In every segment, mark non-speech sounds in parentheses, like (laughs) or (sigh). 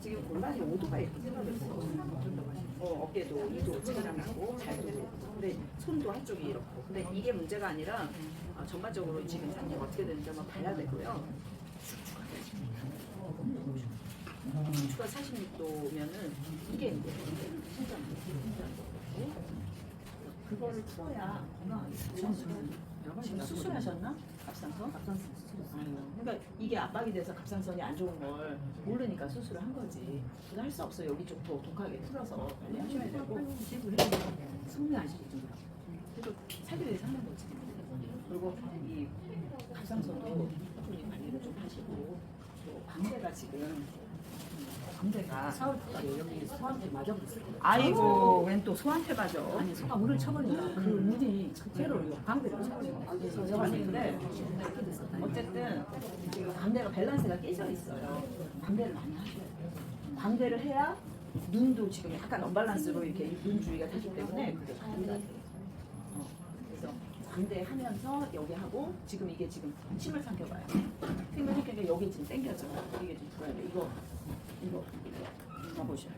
지금 골반이 5도가 이렇게 틀어졌어. 어, 어깨도 2도 차이나고 발도 근데 손도 한쪽이 이렇고 근데 이게 문제가 아니라 어, 전반적으로 지금 상태가 어떻게 되는지 한번 봐야 되고요. 추가 46도면은 이게 이제 신장 그거를 풀어야 건강하게 지금 수술하셨나? 갑상선? 갑상선 수술. 그러니까 이게 압박이 돼서 갑상선이 안 좋은 걸 모르니까 수술을 한 거지. 그거 할 수 없어. 여기 쪽도 독하게 풀어서 빨리 하셔야 되고. 성미 아시죠? 그래도 살기 위해서 하는 거지. 그리고 이 갑상선도 충분히 관리를 좀 하시고 또 광대가 지금 광대가 사울까지 여기 소한테 맞아버렸어요. 아이고 웬 또 소한테 맞아. 아니 소가 물을 쳐버리니까 그 물이 제대로 방대를 쳐버려요. 그래서 됐었다. 어쨌든 지금 광대가 밸런스가 깨져 있어요. 광대를 많이 돼요. 광대를 해야 눈도 지금 약간 언밸런스로 이렇게 눈 주위가 되기 때문에 그게. 어, 그래서 광대 하면서 여기 하고 지금 이게 지금 침을 삼켜봐요. 침을 삼키니까 여기 지금 당겨져. 이게 좀 불어야 돼. 이거 이거 이거 봐보셔요.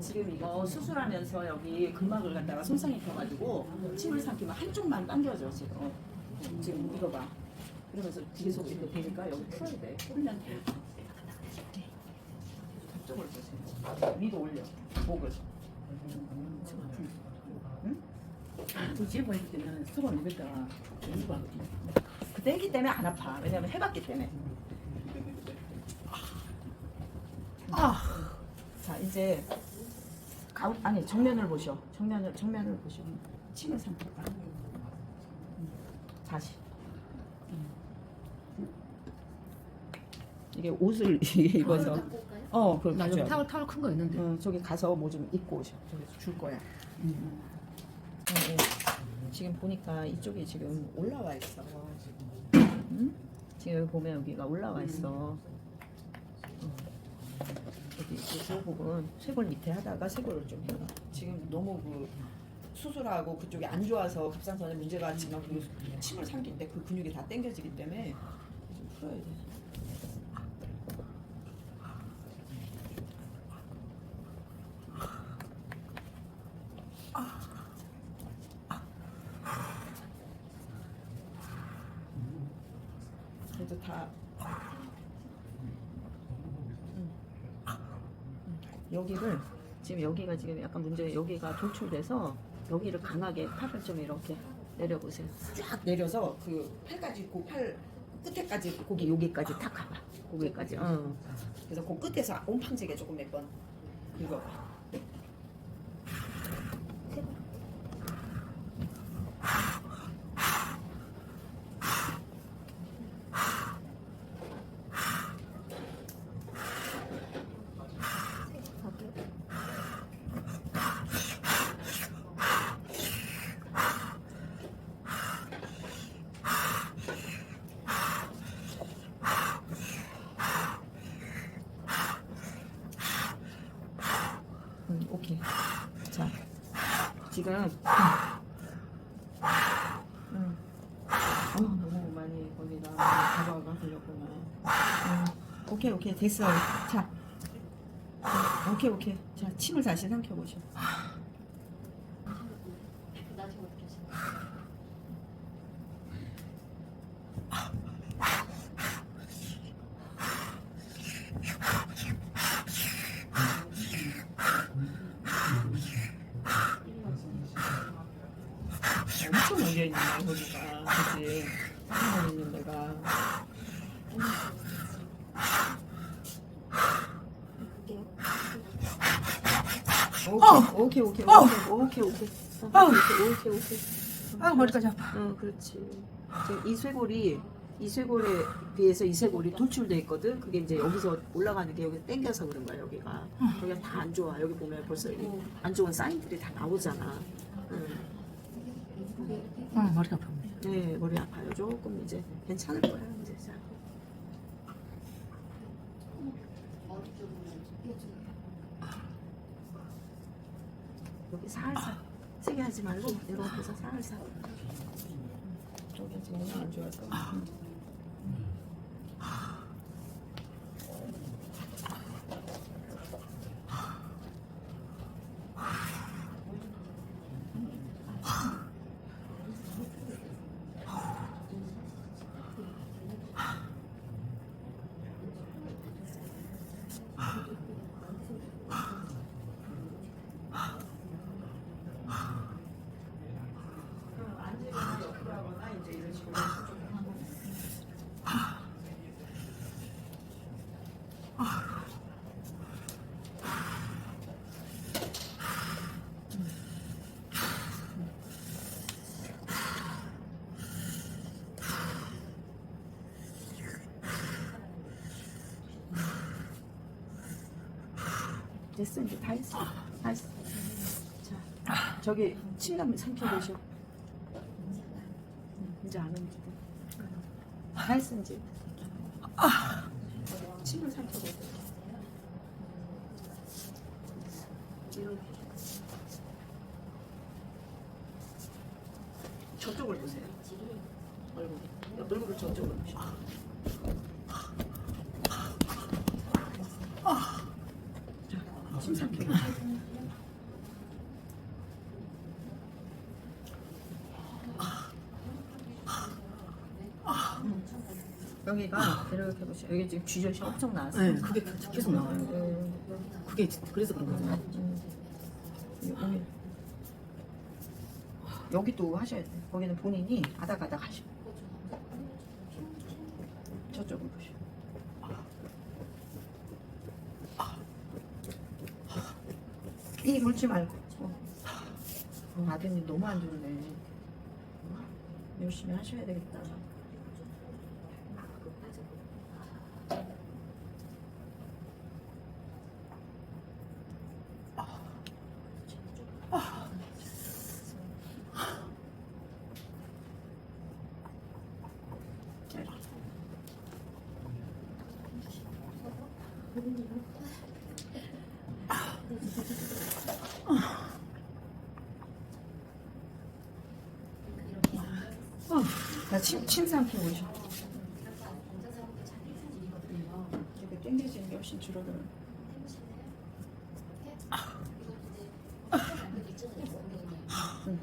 지금 이거 수술하면서 여기 근막을 갖다가 손상이 펴가지고 침을 삼키면 한쪽만 당겨져 지금 지금 이거 봐 이러면서 계속 이렇게 되니까 여기 풀어야 돼 풀면 돼 저쪽을 보세요. 위로 올려. 목을. 그 집에 보일 때는 수건 입었다가 이거 그 떼기 때문에 안 아파. 왜냐면 해봤기 때문에. 자 이제 가운 아니 정면을 보셔. 정면을 정면을 보셔. 침을 음. 다시. 음. 이게 옷을 (laughs) 입어서 어 그럼 나 여기 가져야 돼. 타월 타월 큰 거 있는데. 응, 저기 가서 뭐 좀 입고 오셔. 저기 줄 거야. 응, 응. 지금 보니까 이쪽이 지금 올라와 있어. 응? 지금 여기 보면 여기가 올라와 있어. 응. 여기 이 부분 쇄골 밑에 하다가 쇄골을 좀 해요. 지금 너무 그 수술하고 그쪽이 안 좋아서 갑상선에 문제가 지금 그 침을 삼킬 때그 근육이 다 당겨지기 때문에 좀 풀어야 돼. 그래도 다 음. 음. 여기를 지금 여기가 지금 약간 문제 여기가 돌출돼서 여기를 강하게 팔을 좀 이렇게 내려보세요. 쫙 내려서 그 팔까지 그팔 끝에까지 고기 여기까지 탁 가봐. 고기까지. 어. 그래서 그 끝에서 옴팡지게 조금 몇 번 긁어봐. 음, 오케이. 자, 지금. 음. 어, 너무 많이 거기다 가져가 걸렸구나. 음, 오케이, 오케이. 됐어요. 자. 음, 오케이, 오케이. 자, 침을 다시 삼켜보죠. 엄청 열려있네, 거기가. 그치? 엄청 있는 데가. 오케이, 오케이, 오케이, 어! 오케이, 오케이, 오케이, 어! 오케이, 오케이, 오케이. 아 머리까지 아파. 응, 그렇지. 이 쇄골이 이 쇄골에 비해서 이 쇄골이 돌출돼 있거든. 그게 이제 여기서 올라가는 게 여기 당겨서 그런 거야 여기가. 여기가 다 안 좋아. 여기 보면 벌써 여기 안 좋은 사인들이 다 나오잖아. 응. 아 머리가 아파. 네, 머리 아파요. 조금 이제 괜찮을 거야 이제. 자. 여기 살살 세게 하지 말고 이렇게 해서 살살. 지금 몸이 안 좋아서. 됐어 이제 다 했어 다 했어 자 저기 침남 삼켜보셔 응, 이제 안 옵니다 다 했어 이제. 침을 삼켜 보세요. 이렇게 저쪽을 보세요. 얼굴. 얼굴을 저쪽으로 보시 고침 삼켜 여기가 이렇게 보시면 여기 지금 쥐젖이 엄청 나왔어요. 네, 그게 계속 나와요. 네. 그게 그래서 그런 거죠. 여기 여기도 하셔야 돼요. 거기는 본인이 아닥아닥 하시고 저쪽을 보시고 이 물지 말고 어. 어, 아드님 너무 안 좋네. 열심히 하셔야 되겠다. 자, 침, 침 삼키고 오셔. 이렇게 땡겨지는 게 훨씬 줄어들어요. 응.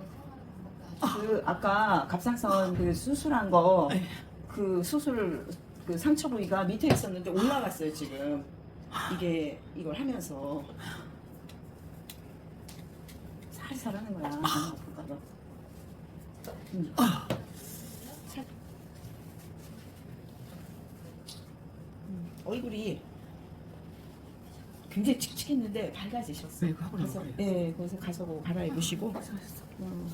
그 아까 갑상선 그 수술한 거 그 수술 그 상처 부위가 밑에 있었는데 올라갔어요 지금 이게 이걸 하면서 살살 하는 거야 안 아플까 봐 응. 살- 음, 얼굴이 굉장히 칙칙했는데 밝아지셨어요. 네, 하고 나서. 예, 거기서 가서 뭐 갈아입으시고. 음,